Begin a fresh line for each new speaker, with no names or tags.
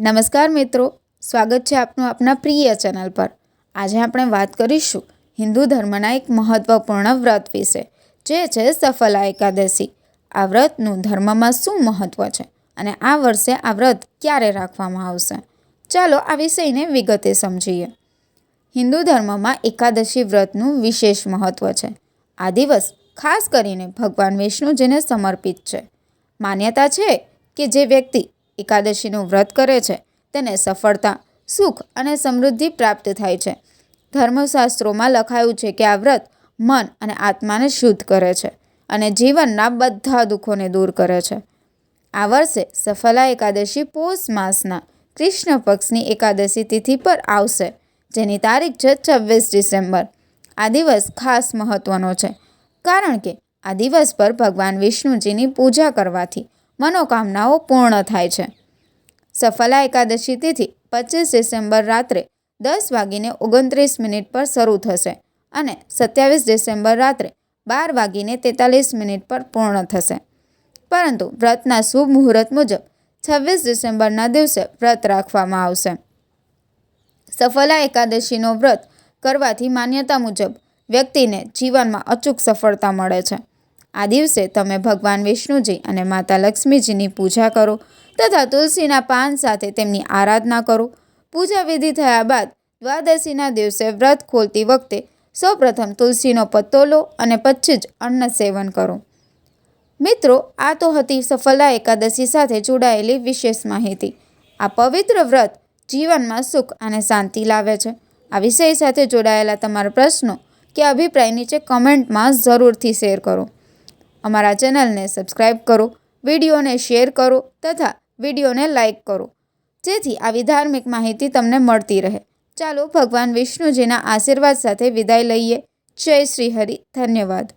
નમસ્કાર મિત્રો, સ્વાગત છે આપનું આપના પ્રિય ચેનલ પર. આજે આપણે વાત કરીશું હિન્દુ ધર્મના એક મહત્વપૂર્ણ વ્રત વિશે, જે છે સફલા એકાદશી. આ વ્રતનું ધર્મમાં શું મહત્વ છે અને આ વર્ષે આ વ્રત ક્યારે રાખવામાં આવશે? ચાલો આ વિષયને વિગતે સમજીએ. હિન્દુ ધર્મમાં એકાદશી વ્રતનું વિશેષ મહત્વ છે. આ દિવસ ખાસ કરીને ભગવાન વિષ્ણુ જેને સમર્પિત છે. માન્યતા છે કે જે વ્યક્તિ એકાદશીનું વ્રત કરે છે, તેને સફળતા, સુખ અને સમૃદ્ધિ પ્રાપ્ત થાય છે. ધર્મશાસ્ત્રોમાં લખાયું છે કે આ વ્રત મન અને આત્માને શુદ્ધ કરે છે અને જીવનના બધા દુઃખોને દૂર કરે છે. આ વર્ષે સફલા એકાદશી પોષ માસના કૃષ્ણ પક્ષની એકાદશી તિથિ પર આવશે, જેની તારીખ છે છવ્વીસ ડિસેમ્બર. આ દિવસ ખાસ મહત્વનો છે, કારણ કે આ દિવસ પર ભગવાન વિષ્ણુજીની પૂજા કરવાથી મનોકામનાઓ પૂર્ણ થાય છે. સફલા એકાદશી તિથિ પચીસ ડિસેમ્બર રાત્રે દસ વાગીને ઓગણત્રીસ મિનિટ પર શરૂ થશે અને સત્યાવીસ ડિસેમ્બર રાત્રે બાર વાગીને તેતાલીસ મિનિટ પર પૂર્ણ થશે. પરંતુ વ્રતના શુભ મુહૂર્ત મુજબ છવ્વીસ ડિસેમ્બરના દિવસે વ્રત રાખવામાં આવશે. સફલા એકાદશીનો વ્રત કરવાથી માન્યતા મુજબ વ્યક્તિને જીવનમાં અચૂક સફળતા મળે છે. આ દિવસે તમે ભગવાન વિષ્ણુજી અને માતા લક્ષ્મીજીની પૂજા કરો તથા તુલસીના પાન સાથે તેમની આરાધના કરો. પૂજા વિધિ થયા બાદ દ્વાદશીના દિવસે વ્રત ખોલતી વખતે સૌપ્રથમ તુલસીનો પત્તો લો અને પછી જ અન્ન સેવન કરો. મિત્રો, આ તો હતી સફલા એકાદશી સાથે જોડાયેલી વિશેષ માહિતી. આ પવિત્ર વ્રત જીવનમાં સુખ અને શાંતિ લાવે છે. આ વિષય સાથે જોડાયેલા તમારા પ્રશ્નો કે અભિપ્રાય નીચે કમેન્ટમાં જરૂરથી શેર કરો. અમારા ચેનલને સબસ્ક્રાઈબ કરો, વિડીયોને શેર કરો તથા વિડીયોને લાઈક કરો, જેથી આવી ધાર્મિક માહિતી તમને મળતી રહે. ચાલો ભગવાન વિષ્ણુજીના આશીર્વાદ સાથે વિદાય લઈએ. જય શ્રી હરિ. ધન્યવાદ.